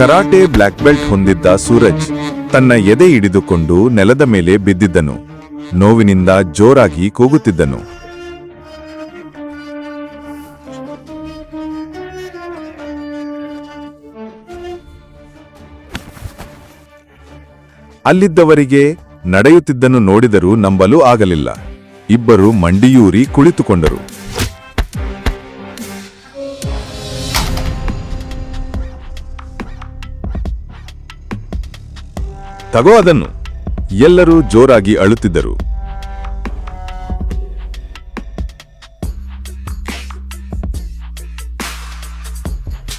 Karate black belt ಹೊಂದಿದ್ದ ಸೂರಜ್ ತನ್ನ ಎದೆ ಹಿಡಿದುಕೊಂಡು ನೆಲದ ಮೇಲೆ ಬಿದ್ದಿದ್ದನು. ನೋವಿನಿಂದ ಜೋರಾಗಿ ಕೂಗುತ್ತಿದ್ದನು. ಅಲ್ಲಿದ್ದವರಿಗೆ ನಡೆಯುತ್ತಿದ್ದನ್ನು ನೋಡಿದರೂ ನಂಬಲು ಆಗಲಿಲ್ಲ. ಇಬ್ಬರು ಮಂಡಿಯೂರಿ ಕುಳಿತುಕೊಂಡರು. ತಗೋ ಅದನ್ನು. ಎಲ್ಲರೂ ಜೋರಾಗಿ ಅಳುತ್ತಿದ್ದರು.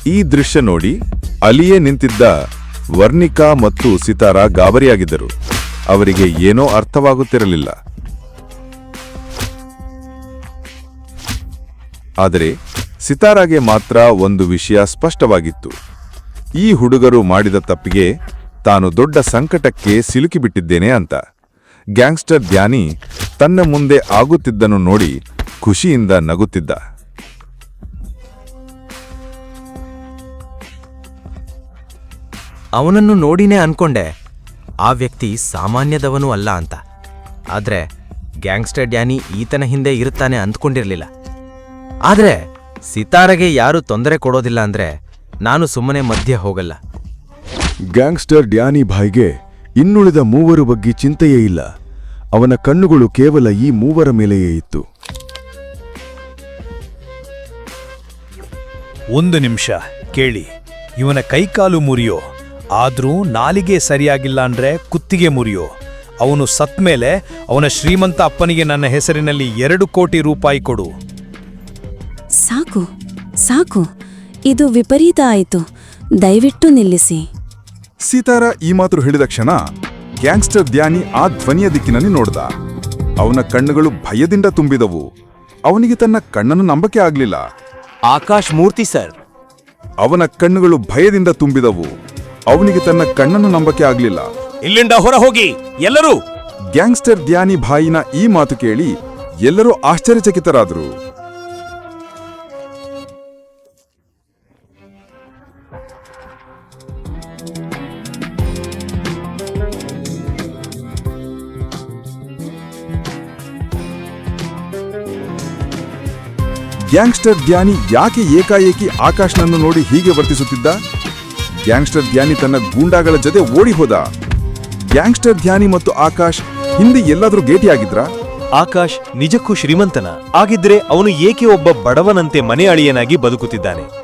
ಈ ದೃಶ್ಯ ನೋಡಿ ಅಲಿಯೇ ನಿಂತಿದ್ದ ವರ್ಣಿಕಾ ಮತ್ತು ಸಿತಾರ ಗಾಬರಿಯಾಗಿದ್ದರು. ಅವರಿಗೆ ಏನೋ ಅರ್ಥವಾಗುತ್ತಿರಲಿಲ್ಲ. ಆದರೆ ಸಿತಾರಾಗೆ ಮಾತ್ರ ಒಂದು ವಿಷಯ ಸ್ಪಷ್ಟವಾಗಿತ್ತು. ಈ ಹುಡುಗರು ಮಾಡಿದ ತಪ್ಪಿಗೆ ತಾನು ದೊಡ್ಡ ಸಂಕಟಕ್ಕೆ ಸಿಲುಕಿಬಿಟ್ಟಿದ್ದೇನೆ ಅಂತ. ಗ್ಯಾಂಗ್ಸ್ಟರ್ ಧ್ಯಾನಿ ತನ್ನ ಮುಂದೆ ಆಗುತ್ತಿದ್ದನ್ನು ನೋಡಿ ಖುಷಿಯಿಂದ ನಗುತ್ತಿದ್ದ. ಅವನನ್ನು ನೋಡಿನೇ ಅನ್ಕೊಂಡೆ, ಆ ವ್ಯಕ್ತಿ ಸಾಮಾನ್ಯದವನೂ ಅಲ್ಲ ಅಂತ. ಆದ್ರೆ ಗ್ಯಾಂಗ್ಸ್ಟರ್ ಡ್ಯಾನಿ ಈತನ ಹಿಂದೆ ಇರುತ್ತಾನೆ ಅಂದ್ಕೊಂಡಿರ್ಲಿಲ್ಲ. ಆದ್ರೆ ಸಿತಾರಗೆ ಯಾರು ತೊಂದರೆ ಕೊಡೋದಿಲ್ಲ ಅಂದ್ರೆ ನಾನು ಸುಮ್ಮನೆ ಮಧ್ಯೆ ಹೋಗಲ್ಲ. ಗ್ಯಾಂಗ್ಸ್ಟರ್ ಡ್ಯಾನಿ ಭಾಯ್ಗೆ ಇನ್ನುಳಿದ ಮೂವರು ಬಗ್ಗೆ ಚಿಂತೆಯೇ ಇಲ್ಲ. ಅವನ ಕಣ್ಣುಗಳು ಕೇವಲ ಈ ಮೂವರ ಮೇಲೆಯೇ ಇತ್ತು. ಒಂದು ನಿಮಿಷ ಕೇಳಿ. ಇವನ ಕೈಕಾಲು ಮುರಿಯೋ ಆದರೂ ನಾಲಿಗೆ ಸರಿಯಾಗಿಲ್ಲ ಅಂದ್ರೆ ಕುತ್ತಿಗೆ ಮುರಿಯೋ. ಅವನು ಸತ್ಮೇಲೆ ಅವನ ಶ್ರೀಮಂತ ಅಪ್ಪನಿಗೆ ನನ್ನ ಹೆಸರಿನಲ್ಲಿ ಎರಡು ಕೋಟಿ ರೂಪಾಯಿ ಕೊಡು. ಸಾಕು ಸಾಕು. ಇದು ವಿಪರೀತ ಆಯಿತು. ದಯವಿಟ್ಟು ನಿಲ್ಲಿಸಿ. ಸಿತಾರ ಈ ಮಾತು ಹೇಳಿದ ಕ್ಷಣ ಗ್ಯಾಂಗ್ಸ್ಟರ್ ಧ್ಯಾನಿ ಆ ಧ್ವನಿಯ ದಿಕ್ಕಿನಲ್ಲಿ ನೋಡ್ದ. ಅವನ ಕಣ್ಣುಗಳು ಭಯದಿಂದ ತುಂಬಿದವು. ಅವನಿಗೆ ತನ್ನ ಕಣ್ಣನ್ನು ನಂಬಕೆ ಆಗ್ಲಿಲ್ಲ. ಆಕಾಶ್ ಮೂರ್ತಿ ಸರ್. ಅವನ ಕಣ್ಣುಗಳು ಭಯದಿಂದ ತುಂಬಿದವು. ಅವನಿಗೆ ತನ್ನ ಕಣ್ಣನ್ನು ನಂಬಕೆ ಆಗ್ಲಿಲ್ಲ. ಇಲ್ಲಿಂದ ಹೊರ ಹೋಗಿ ಎಲ್ಲರೂ! ಗ್ಯಾಂಗ್ಸ್ಟರ್ ಧ್ಯಾನಿ ಭಾಯಿನ ಈ ಮಾತು ಕೇಳಿ ಎಲ್ಲರೂ ಆಶ್ಚರ್ಯಚಕಿತರಾದರು. ಗ್ಯಾಂಗ್ಸ್ಟರ್ ಧ್ಯಾನಿ ಯಾಕೆ ಏಕಾಏಕಿ ಆಕಾಶ್ನನ್ನು ನೋಡಿ ಹೀಗೆ ವರ್ತಿಸುತ್ತಿದ್ದ? ಗ್ಯಾಂಗ್ಸ್ಟರ್ ಧ್ಯಾನಿ ತನ್ನ ಗೂಂಡಾಗಳ ಜೊತೆ ಓಡಿ ಹೋದ. ಗ್ಯಾಂಗ್ಸ್ಟರ್ ಧ್ಯಾನಿ ಮತ್ತು ಆಕಾಶ್ ಹಿಂದೆ ಎಲ್ಲಾದರೂ ಭೇಟಿಯಾಗಿದ್ರ ಆಕಾಶ್ ನಿಜಕ್ಕೂ ಶ್ರೀಮಂತನ. ಆಗಿದ್ರೆ ಅವನು ಏಕೆ ಒಬ್ಬ ಬಡವನಂತೆ ಮನೆ ಅಳಿಯನಾಗಿ ಬದುಕುತ್ತಿದ್ದಾನೆ?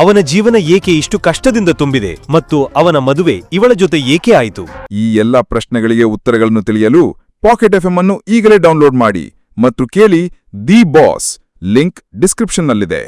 ಅವನ ಜೀವನ ಏಕೆ ಇಷ್ಟು ಕಷ್ಟದಿಂದ ತುಂಬಿದೆ ಮತ್ತು ಅವನ ಮದುವೆ ಇವಳ ಜೊತೆ ಏಕೆ ಆಯಿತು? ಈ ಎಲ್ಲಾ ಪ್ರಶ್ನೆಗಳಿಗೆ ಉತ್ತರಗಳನ್ನು ತಿಳಿಯಲು ಪಾಕೆಟ್ ಎಫ್ಎಂ ಅನ್ನು ಈಗಲೇ ಡೌನ್ಲೋಡ್ ಮಾಡಿ ಮತ್ತು ಕೇಳಿ ದಿ ಬಾಸ್ ಲಿಂಕ್ ಡಿಸ್ಕ್ರಿಪ್ಷನ್ನಲ್ಲಿದೆ.